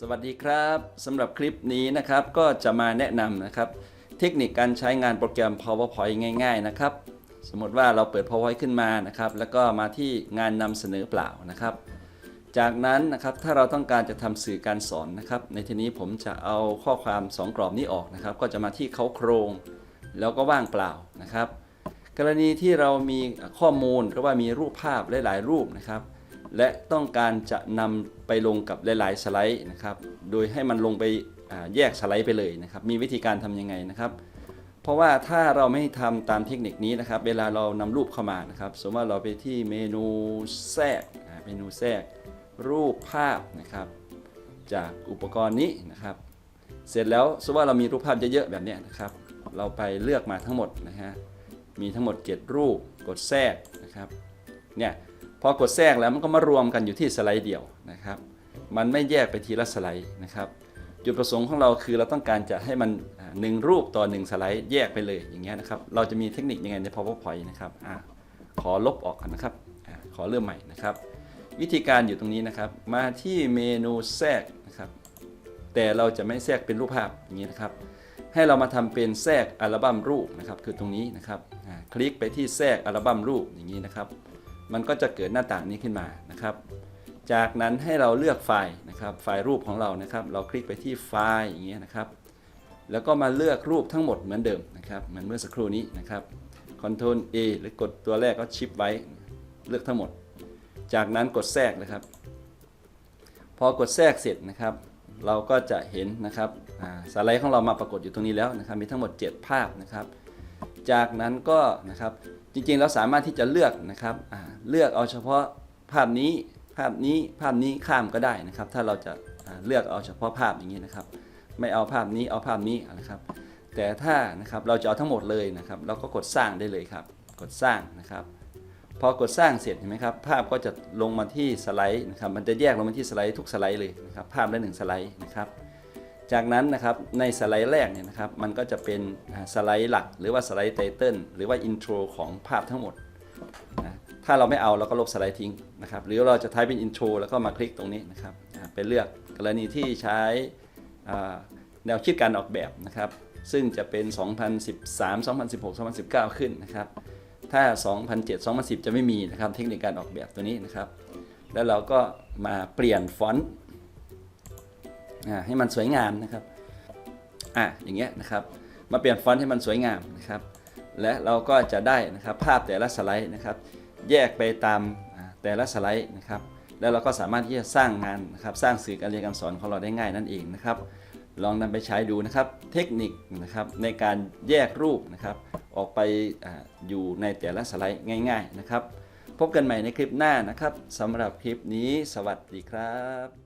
สวัสดีครับสำหรับคลิปนี้นะครับก็จะมาแนะนำนะครับ เทคนิคการใช้งานโปรแกรม PowerPoint ง่าย ๆ นะครับ สมมติว่าเราเปิด PowerPoint ขึ้นมานะครับ แล้วก็มาที่งานนำเสนอเปล่านะครับ จากนั้นนะครับถ้าเราต้องการจะทำสื่อการสอนนะครับ ในทีนี้ผมจะเอาข้อความ 2 กรอบนี้ออกนะครับ ก็จะมาที่เขาโครง แล้วก็ว่างเปล่านะครับ กรณีที่เรามีข้อมูลหรือว่ามีรูปภาพหลายๆรูปนะครับ และต้องการจะนำไปลงกับหลายๆสไลด์นะครับ โดยให้มันลงไปแยกสไลด์ไปเลยนะครับ มีวิธีการทำยังไงนะครับ เพราะว่าถ้าเราไม่ทำตามเทคนิคนี้นะครับ เวลาเรานำรูปเข้ามานะครับ สมมติว่าเราไปที่เมนูแทรกเมนูแทรก รูปภาพนะครับ จากอุปกรณ์นี้นะครับ เสร็จแล้วสมมติว่าเรามีรูปภาพเยอะๆแบบนี้นะครับ เราไปเลือกมาทั้งหมดนะฮะ มีทั้งหมด 7 รูป กดแทรกนะครับ เนี่ย พอกดแทรกแล้วมันก็มารวมกันอยู่ที่สไลด์เดียวนะครับ มันไม่แยกไปทีละสไลด์นะครับจุดประสงค์ของเราคือเราต้องการจะให้มันหนึ่งรูปต่อหนึ่งสไลด์แยกไปเลยอย่างเงี้ยนะครับ เราจะมีเทคนิคยังไงใน PowerPoint นะครับอขอลบออกก่อนนะครับอขอเริ่มใหม่นะครับ วิธีการอยู่ตรงนี้นะครับ มาที่เมนูแทรกนะครับ แต่เราจะไม่แทรกเป็นรูปภาพอย่างนี้นะครับ ให้เรามาทำเป็นแทรกอัลบั้มรูปนะครับ คือตรงนี้นะครับคลิกไปที่แทรกอัลบั้มรูปอย่างนี้นะครับ มันก็จะเกิดหน้าต่างนี้ขึ้นมานะครับ จากนั้นให้เราเลือกไฟล์นะครับ ไฟล์รูปของเรานะครับ เราคลิกไปที่ไฟล์อย่างเงี้ยนะครับ แล้วก็มาเลือกรูปทั้งหมดเหมือนเดิมนะครับ เหมือนเมื่อสักครู่นี้นะครับ Ctrl A หรือกดตัวแรกก็ชิปไว้เลือกทั้งหมด จากนั้นกดแทรกนะครับ พอกดแทรกเสร็จนะครับ เราก็จะเห็นนะครับสไลด์ของเรามาปรากฏอยู่ตรงนี้แล้วนะครับ มีทั้งหมด 7 ภาพนะครับ จากนั้นก็นะครับ จริงๆเราสามารถที่จะเลือกนะครับเลือกเอาเฉพาะภาพนี้ภาพนี้ภาพนี้ข้ามก็ได้นะครับ ถ้าเราจะเลือกเอาเฉพาะภาพอย่างนี้นะครับ ไม่เอาภาพนี้เอาภาพนี้นะครับ แต่ถ้านะครับเราจะเอาทั้งหมดเลยนะครับ เราก็กดสร้างได้เลยครับ กดสร้างนะครับ พอกดสร้างเสร็จเห็นไหมครับ ภาพก็จะลงมาที่สไลด์นะครับ มันจะแยกลงมาที่สไลด์ทุกสไลด์เลยนะครับ ภาพละหนึ่งสไลด์นะครับ จากนั้นนะครับในสไลด์แรกเนี่ยนะครับมันก็จะเป็นสไลด์หลัก หรือว่าสไลด์ไตเติลหรือว่าอินโทรของภาพทั้งหมดนะถ้าเราไม่เอาเราก็ลบสไลด์ทิ้งนะครับหรือเราจะใช้เป็นอินโทรแล้วก็มาคลิกตรงนี้นะครับไปเลือกกรณีที่ใช้แนวคิดการออกแบบนะครับซึ่งจะเป็น 2013 2016 2019 ขึ้นนะครับถ้า 2007 2010 จะไม่มีนะครับเทคนิคการออกแบบตัวนี้นะครับแล้วเราก็มาเปลี่ยนฟอนต์ ให้มันสวยงามนะครับอะอย่างเงี้ยนะครับมาเปลี่ยนฟอนต์ให้มันสวยงามนะครับ และเราก็จะได้นะครับภาพแต่ละสไลด์นะครับ แยกไปตามแต่ละสไลด์นะครับ แล้วเราก็สามารถที่จะสร้างงานนะครับ สร้างสื่อการเรียนการสอนของเราได้ง่ายนั่นเองนะครับ ลองนำไปใช้ดูนะครับ เทคนิคนะครับในการแยกรูปนะครับ ออกไปออยู่ในแต่ละสไลด์ง่าย ๆนะครับ พบกันใหม่ในคลิปหน้านะครับสำหรับคลิปนี้ สวัสดีครับ